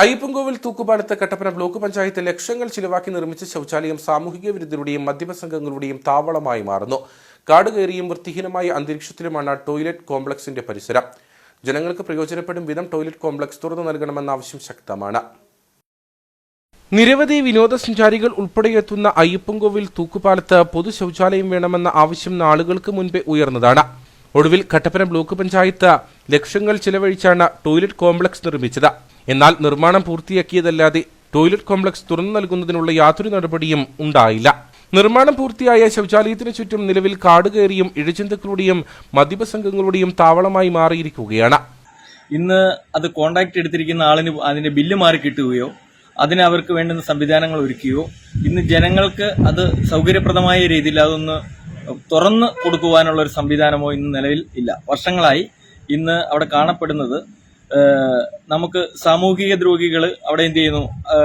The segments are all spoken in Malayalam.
അയ്യപ്പൻകോവിൽ തൂക്കുപാലത്ത് കട്ടപ്പന ബ്ലോക്ക് പഞ്ചായത്ത് ലക്ഷങ്ങൾ ചിലവാക്കി നിർമ്മിച്ച ശൗചാലയം സാമൂഹിക വിരുദ്ധരുടെയും മദ്യപ സംഘങ്ങളുടെയും താവളമായി മാറുന്നു. കാട് കയറിയും വൃത്തിഹീനമായ അന്തരീക്ഷത്തിലുമാണ് ടോയ്ലറ്റ് കോംപ്ലക്സിന്റെ പരിസരം. ജനങ്ങൾക്ക് പ്രയോജനപ്പെടും വിധം ടോയ്ലറ്റ് കോംപ്ലക്സ് തുറന്നു നൽകണമെന്ന ആവശ്യം ശക്തമാണ്. നിരവധി വിനോദസഞ്ചാരികൾ ഉൾപ്പെടെ എത്തുന്ന അയ്യപ്പൻകോവിൽ തൂക്കുപാലത്ത് പൊതു ശൗചാലയം വേണമെന്ന ആവശ്യം നാളുകൾക്ക് മുൻപേ ഉയർന്നതാണ്. ഒടുവിൽ കട്ടപ്പന ബ്ലോക്ക് പഞ്ചായത്ത് ലക്ഷങ്ങൾ ചിലവഴിച്ചാണ് ടോയ്ലറ്റ് കോംപ്ലക്സ് നിർമ്മിച്ചത്. എന്നാൽ നിർമ്മാണം പൂർത്തിയാക്കിയതല്ലാതെ ടോയ്ലറ്റ് കോംപ്ലക്സ് തുറന്നു നൽകുന്നതിനുള്ള യാതൊരു നടപടിയും ഉണ്ടായില്ല. നിർമ്മാണം പൂർത്തിയായ ശൗചാലയത്തിന് ചുറ്റും നിലവിൽ കാട് കയറിയും ഇഴജന്തുക്കളുടെയും മദ്യപ സംഘങ്ങളുടെയും താവളമായി മാറിയിരിക്കുകയാണ്. ഇന്ന് അത് കോണ്ടാക്ട് എടുത്തിരിക്കുന്ന ആളിന് അതിന്റെ ബില്ല് മാറി കിട്ടുകയോ അതിന് അവർക്ക് വേണ്ടുന്ന സംവിധാനങ്ങൾ ഒരുക്കുകയോ ഇന്ന് ജനങ്ങൾക്ക് അത് സൗകര്യപ്രദമായ രീതിയിൽ അതൊന്ന് തുറന്ന് കൊടുക്കുവാനുള്ള ഒരു സംവിധാനമോ ഇന്ന് നിലവിൽ ഇല്ല. വർഷങ്ങളായി ഇന്ന് അവിടെ കാണപ്പെടുന്നത് നമുക്ക് സാമൂഹിക ദ്രോഹികൾ അവിടെ എന്ത് ചെയ്യുന്നു?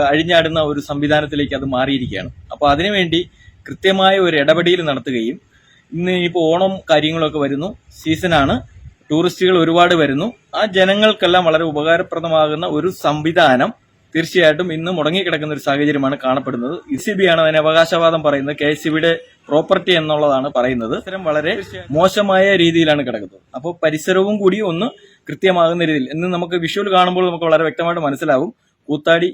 അഴിഞ്ഞാടുന്ന ഒരു സംവിധാനത്തിലേക്ക് അത് മാറിയിരിക്കുകയാണ്. അപ്പോൾ അതിനുവേണ്ടി കൃത്യമായ ഒരു ഇടപെടൽ നടത്തുകയും ഇന്ന് ഇപ്പോൾ ഓണം കാര്യങ്ങളൊക്കെ വരുന്നു സീസണാണ് ടൂറിസ്റ്റുകൾ ഒരുപാട് വരുന്നു. ആ ജനങ്ങൾക്കെല്ലാം വളരെ ഉപകാരപ്രദമാകുന്ന ഒരു സംവിധാനം തീർച്ചയായിട്ടും ഇന്ന് മുടങ്ങിക്കിടക്കുന്ന ഒരു സാഹചര്യമാണ് കാണപ്പെടുന്നത്. ഇ സി ബി ആണ് അതിന് അവകാശവാദം പറയുന്നത്. കെ എസ് ബിയുടെ പ്രോപ്പർട്ടി എന്നുള്ളതാണ് പറയുന്നത്. ഇത്തരം വളരെ മോശമായ രീതിയിലാണ് കിടക്കുന്നത്. അപ്പോൾ പരിസരവും കൂടി ഒന്ന് കൃത്യമാകുന്ന രീതിയിൽ. എന്ന് നമുക്ക് വിഷ്വൽ കാണുമ്പോൾ നമുക്ക് വളരെ വ്യക്തമായിട്ട് മനസ്സിലാവും. കൂത്താടി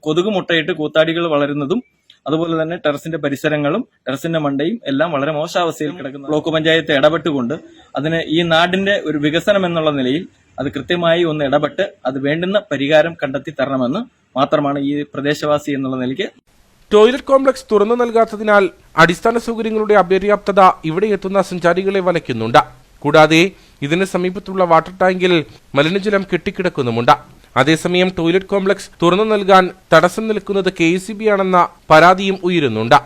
കൊതുക് മുട്ടയിട്ട് കൂത്താടികൾ വളരുന്നതും അതുപോലെ തന്നെ ടെറസിന്റെ പരിസരങ്ങളും ടെറസിന്റെ മണ്ടയും എല്ലാം വളരെ മോശാവസ്ഥയിൽ കിടക്കുന്ന ബ്ലോക്ക് പഞ്ചായത്ത് ഇടപെട്ടുകൊണ്ട് അതിന് ഈ നാടിന്റെ ഒരു വികസനം എന്നുള്ള നിലയിൽ അത് കൃത്യമായി ഒന്ന് ഇടപെട്ട് അത് വേണ്ടുന്ന പരിഹാരം കണ്ടെത്തി തരണമെന്ന് മാത്രമാണ് ഈ പ്രദേശവാസി എന്നുള്ള നിലയ്ക്ക് ടോയ്ലറ്റ് കോംപ്ലക്സ് തുറന്നു നൽകാത്തതിനാൽ അടിസ്ഥാന സൗകര്യങ്ങളുടെ അപര്യാപ്തത ഇവിടെ എത്തുന്ന സഞ്ചാരികളെ വലയ്ക്കുന്നുണ്ട്. കൂടാതെ ഇതിന് സമീപത്തുള്ള വാട്ടർ ടാങ്കിൽ മലിനജലം കെട്ടിക്കിടക്കുന്നുമുണ്ട്. അതേസമയം ടോയ്ലറ്റ് കോംപ്ലക്സ് തുറന്നു നൽകാൻ തടസ്സം നിൽക്കുന്നത് കെ ആണെന്ന പരാതിയും ഉയരുന്നുണ്ട്.